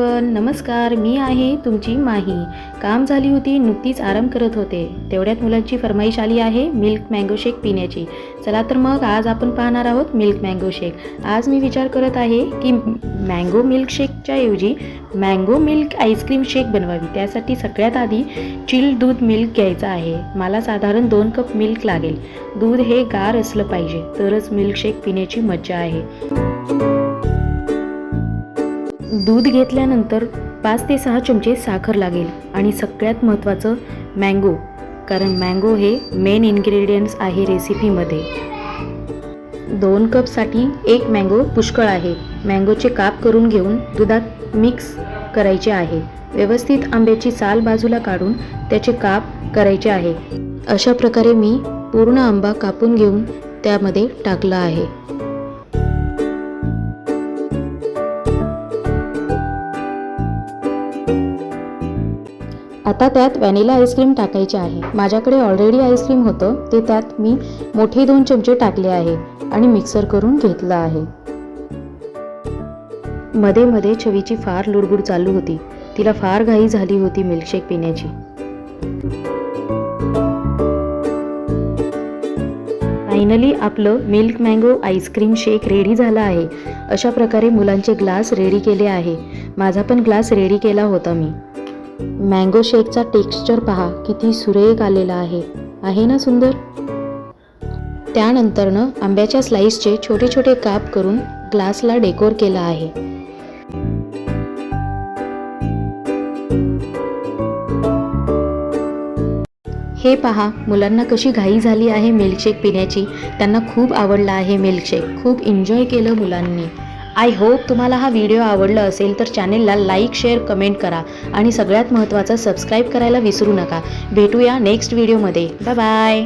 Everyone नमस्कार. मी आहे तुमची माही. काम झाली होती नुकतीच आराम करत होते. तेवढ्यात मुलांची फरमाईश आली आहे मिल्क मँगो शेक पिण्याची. चला तर मग आज आपण पाहणार आहोत मिल्क मँगो शेक. आज मी विचार करत आहे की मँगो मिल्क शेकच्या ऐवजी मँगो मिल्क आईस्क्रीम शेक बनवावी. त्यासाठी सगळ्यात आधी चिल दूध मिल्क घ्यायचं आहे. मला साधारण दोन कप मिल्क लागेल. दूध हे गार असलं पाहिजे. तरच मिल्क शेक पिण्याची मज्जा आहे. दूध घेतल्यानंतर पाच ते सहा चमचे साखर लागेल आणि सगळ्यात महत्त्वाचं मँगो कारण मँगो हे मेन इन्ग्रेडियंट्स आहे रेसिपीमध्ये दोन कपसाठी एक मँगो पुष्कळ आहे. मँगोचे काप करून घेऊन दुधात मिक्स करायचे आहे. व्यवस्थित आंब्याची साल बाजूला काढून त्याचे काप करायचे आहे. अशा प्रकारे मी पूर्ण आंबा कापून घेऊन त्यामध्ये टाकला आहे. आता त्यात व्हॅनिला आईस्क्रीम टाकायचे आहे. माझ्याकडे ऑलरेडी आईस्क्रीम होतं. ते त्यात मी मोठे दोन चमचे टाकले आहे आणि मिक्सर करून घेतलं आहे. मध्ये मध्ये छवीची फार लुडबुड चालू होती. तिला फार घाई झाली होती मिल्कशेक पिण्याची. फायनली आपलं milk mango ice cream shake ready झालं आहे. अशा प्रकारे मुलांचे ग्लास रेडी केले आहे. माझा पण ग्लास रेडी केला होता मी. मँगो शेकचा टेक्स्चर पहा किती सुरेख आलेला आहे. आहे ना सुंदर? त्यानंतरनं आंब्याच्या स्लाईसचे छोटे छोटे काप करून ग्लासला डेकोर केला आहे. हे पहा मुलांना कशी घाई झाली आहे मिल्कशेक पिण्याची. त्यांना खूप आवडला आहे मिल्कशेक. खूप एन्जॉय केलं मुलांनी. आय होप तुम्हाला हा व्हिडिओ आवडला असेल तर चॅनेलला लाईक शेअर कमेंट करा आणि सगळ्यात महत्त्वाचं सबस्क्राईब करायला विसरू नका. भेटूया नेक्स्ट व्हिडिओमध्ये बाय बाय